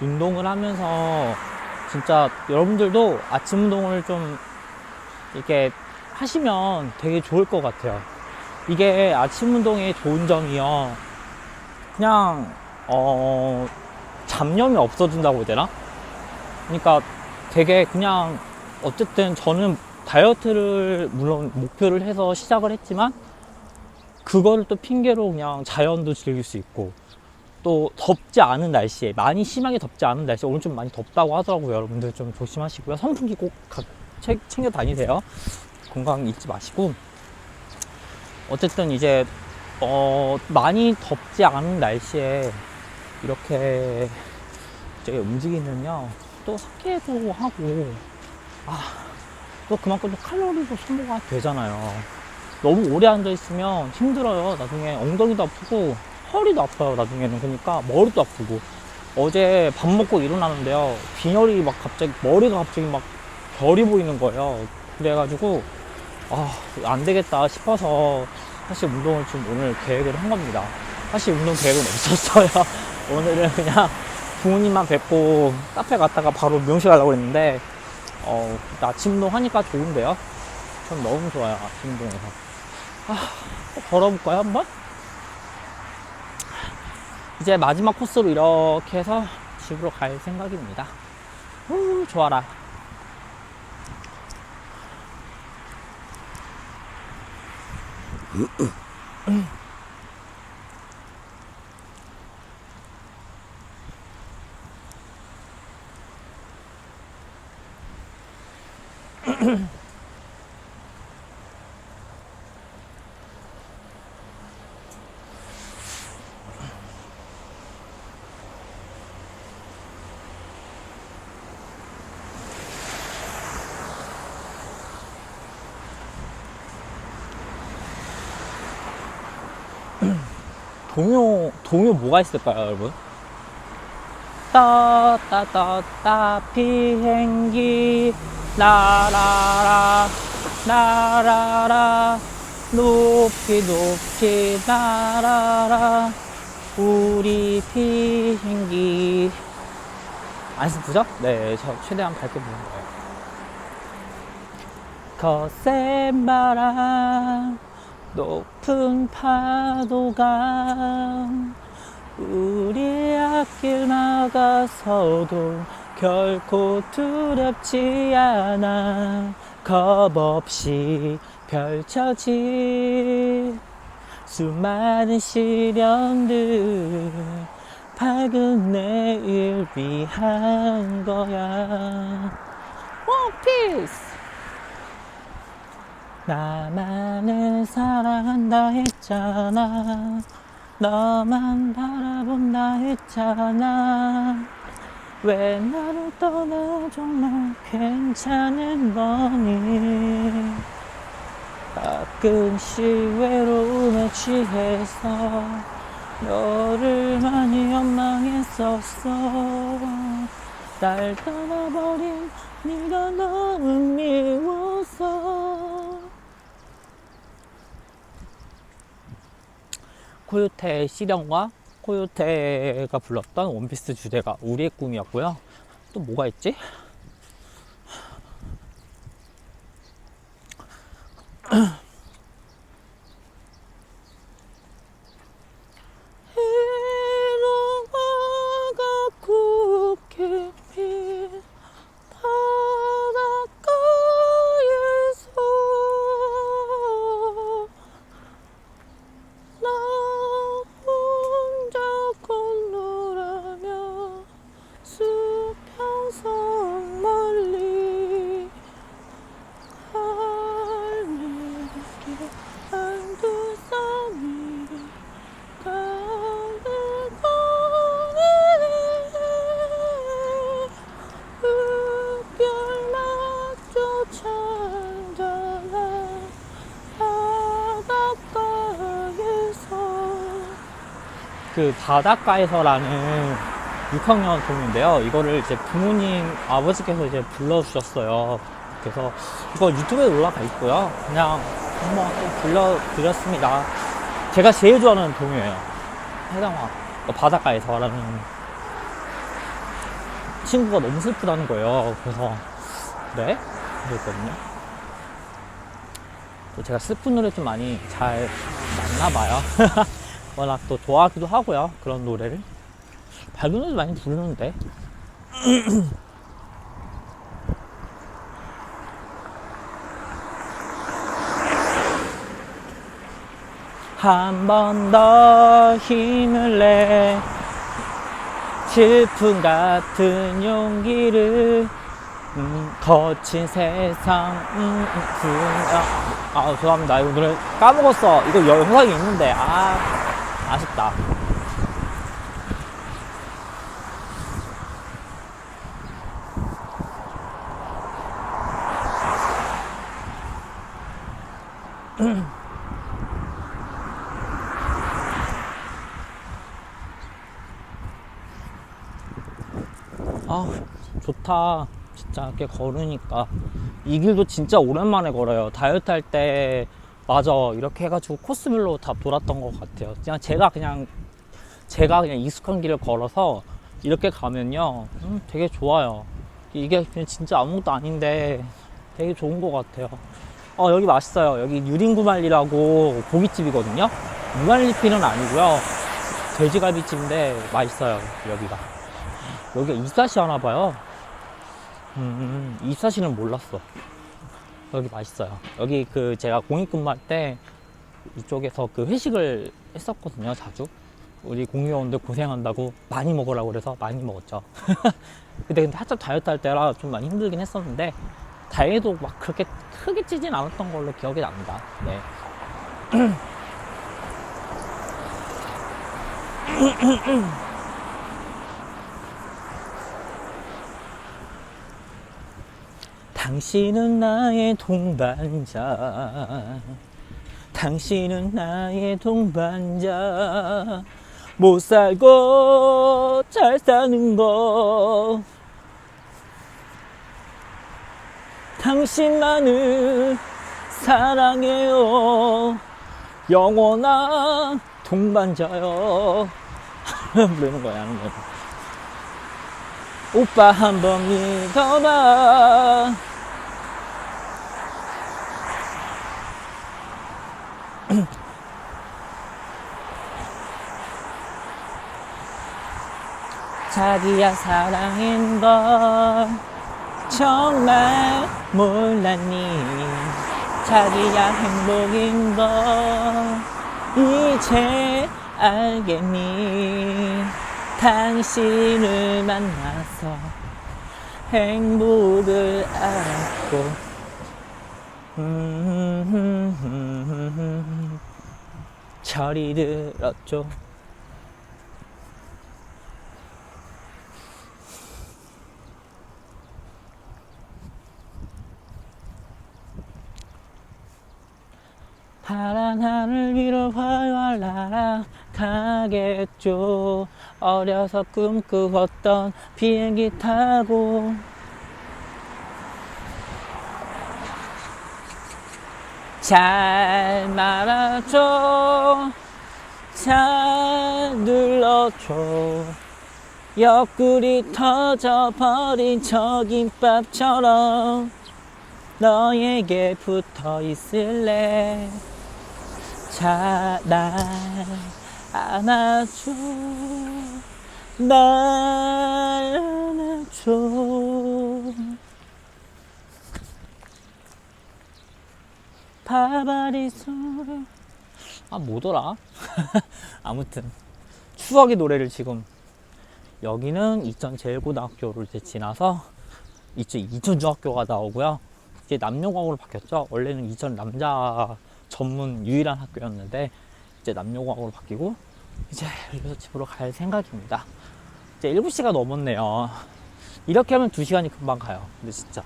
운동을 하면서 진짜 여러분들도 아침 운동을 좀 이렇게 하시면 되게 좋을 것 같아요. 이게 아침 운동의 좋은 점이요. 그냥, 어, 잡념이 없어진다고 해야 되나? 그러니까 되게 그냥, 어쨌든 저는 다이어트를 물론 목표를 해서 시작을 했지만, 그거를 또 핑계로 그냥 자연도 즐길 수 있고, 또 덥지 않은 날씨에, 많이 심하게 덥지 않은 날씨에, 오늘 좀 많이 덥다고 하더라고요. 여러분들 좀 조심하시고요. 선풍기 꼭 가- 챙- 챙겨 다니세요. 건강 잊지 마시고. 어쨌든 이제, 어, 많이 덥지 않은 날씨에 이렇게 이제 움직이면요. 또 상쾌도 하고, 아, 또 그만큼 또 칼로리도 소모가 되잖아요. 너무 오래 앉아 있으면 힘들어요. 나중에 엉덩이도 아프고, 허리도 아파요. 나중에는. 그러니까 머리도 아프고. 어제 밥 먹고 일어나는데요. 빈혈이 막 갑자기, 머리가 갑자기 막 별이 보이는 거예요. 그래가지고, 아, 안 되겠다 싶어서 사실 운동을 좀 오늘 계획을 한 겁니다. 사실 운동 계획은 없었어요. 오늘은 그냥 부모님만 뵙고 카페 갔다가 바로 미용실 가려고 했는데, 어, 아침 운동 하니까 좋은데요? 전 너무 좋아요. 아침 운동에서. 아, 또 걸어볼까요, 한번? 이제 마지막 코스로 이렇게 해서 집으로 갈 생각입니다. 후, 좋아라. 동요, 동요 뭐가 있을까요, 여러분? 따따따따 비행기 나라라 나라라 높이 높이 나라라 우리 비행기 안 슬프죠? 네, 저 최대한 밝게 부는 거예요. 거센 바람 높은 파도가 우리 앞길 나가서도 결코 두렵지 않아. 겁 없이 펼쳐진 수많은 시련들 밝은 내일 위한 거야. 원피스 나만을 사랑한다 했잖아. 너만 바라본다 했잖아. 왜 나를 떠나 정말 괜찮은 거니? 가끔씩 외로움에 취해서 너를 많이 원망했었어. 날 떠나버린 네가 너무 미워서 코요태 시련과 코요태가 불렀던 원피스 주제가 우리의 꿈이었고요. 또 뭐가 있지? 그 바닷가에서라는 6학년 동인데요. 이거를 이제 부모님 아버지께서 이제 불러주셨어요. 그래서 이거 유튜브에 올라가 있고요. 그냥 한번 또 불러드렸습니다. 제가 제일 좋아하는 동요예요. 해당화 어, 바닷가에서라는 친구가 너무 슬프다는 거예요. 그래서 그래? 그랬거든요. 또 제가 슬픈 노래 좀 많이 잘 맞나 봐요. 워낙 또 좋아하기도 하고요. 그런 노래를. 노래 많이 부르는데. 한 번 더 힘을 내 슬픔 같은 용기를 음, 거친 세상 음, 음, 아, 아 죄송합니다 이거 노래 까먹었어 이거 영상이 있는데 아 아쉽다. 아 좋다. 진짜 이렇게 걸으니까. 이 길도 진짜 오랜만에 걸어요. 다이어트 할때 맞아. 이렇게 해가지고 코스별로 다 돌았던 것 같아요. 그냥 제가 그냥 제가 그냥 익숙한 길을 걸어서 이렇게 가면요. 음, 되게 좋아요. 이게 그냥 진짜 아무것도 아닌데 되게 좋은 것 같아요. 어 여기 맛있어요. 여기 유린구말리라고 고깃집이거든요. 무말리피는 아니고요. 돼지갈비집인데 맛있어요 여기가. 여기가 이사시 하나 봐요. 음, 이사시는 몰랐어. 여기 맛있어요. 여기 그 제가 공익근무할 때 이쪽에서 그 회식을 했었거든요, 자주. 우리 공무원들 고생한다고 많이 먹으라고 그래서 많이 먹었죠. 근데 근데 한참 다이어트 할 때라 좀 많이 힘들긴 했었는데 다행히도 막 그렇게 크게 찌진 않았던 걸로 기억이 납니다. 네. 당신은 나의 동반자. 당신은 나의 동반자. 못 살고 잘 사는 거. 당신만을 사랑해요. 영원한 동반자요. 부르는 거야, 하는 거. 오빠 한번 믿어봐. 자기야 사랑인 건 정말 몰랐니? 자기야 행복인 건 이제 알겠니? 당신을 만나서 행복을 알았고 음, 철이 들었죠. 파란 하늘 위로 활활 날아가겠죠. 어려서 꿈꾸었던 비행기 타고 잘 말아줘. 잘 눌러줘. 옆구리 터져버린 저 김밥처럼 너에게 붙어 있을래? 자, 날 안아줘. 날 안아줘 바바리 소리 아 뭐더라 아무튼 추억의 노래를 지금 여기는 이천 제일고등학교를 이제 지나서 이제 이천 중학교가 나오고요 이제 남녀공학으로 바뀌었죠 원래는 이천 남자 전문 유일한 학교였는데 이제 남녀공학으로 바뀌고 이제 그래서 집으로 갈 생각입니다. 이제 7시가 넘었네요. 이렇게 하면 2시간이 금방 가요. 근데 진짜.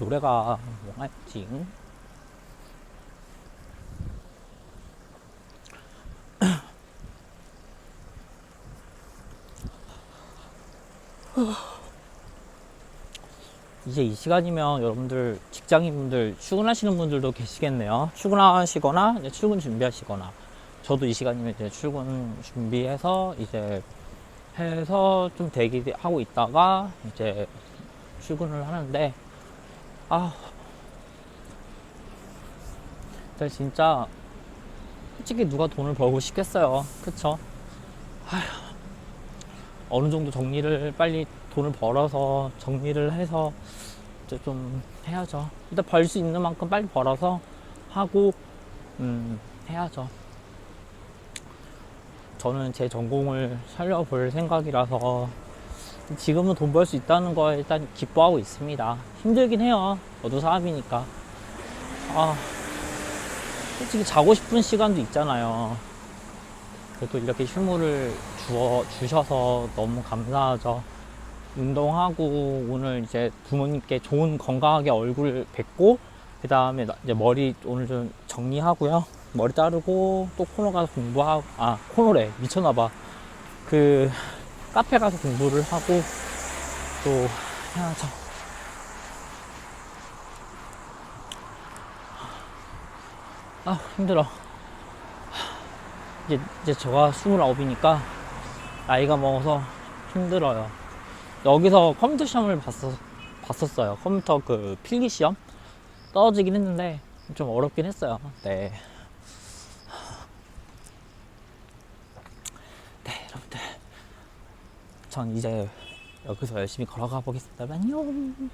노래가 뭐였지? 이제 이 시간이면 여러분들 직장인분들 출근하시는 분들도 계시겠네요. 출근하시거나 이제 출근 준비하시거나 저도 이 시간이면 이제 출근 준비해서 이제 해서 좀 대기하고 있다가 이제 출근을 하는데 아 근데 진짜 솔직히 누가 돈을 벌고 싶겠어요. 그쵸? 아휴, 어느 정도 정리를 빨리 돈을 벌어서 정리를 해서 이제 좀 해야죠. 일단 벌 수 있는 만큼 빨리 벌어서 하고, 음, 해야죠. 저는 제 전공을 살려볼 생각이라서 지금은 돈 벌 수 있다는 거에 일단 기뻐하고 있습니다. 힘들긴 해요. 저도 사람이니까. 아, 솔직히 자고 싶은 시간도 있잖아요. 그래도 이렇게 휴무를 주어, 주셔서 너무 감사하죠. 운동하고 오늘 이제 부모님께 좋은 건강하게 얼굴 뵙고 그 다음에 이제 머리 오늘 좀 정리하고요. 머리 자르고 또 코너 가서 공부하고 아 코너래 미쳤나봐. 그 카페 가서 공부를 하고 또 해야죠. 아 힘들어. 이제 이제 제가 29이니까 나이가 먹어서 힘들어요. 여기서 컴퓨터 시험을 봤었, 봤었어요. 컴퓨터 그 필기 시험 떨어지긴 했는데 좀 어렵긴 했어요. 네. 네, 여러분들. 전 이제 여기서 열심히 걸어가 보겠습니다. 안녕.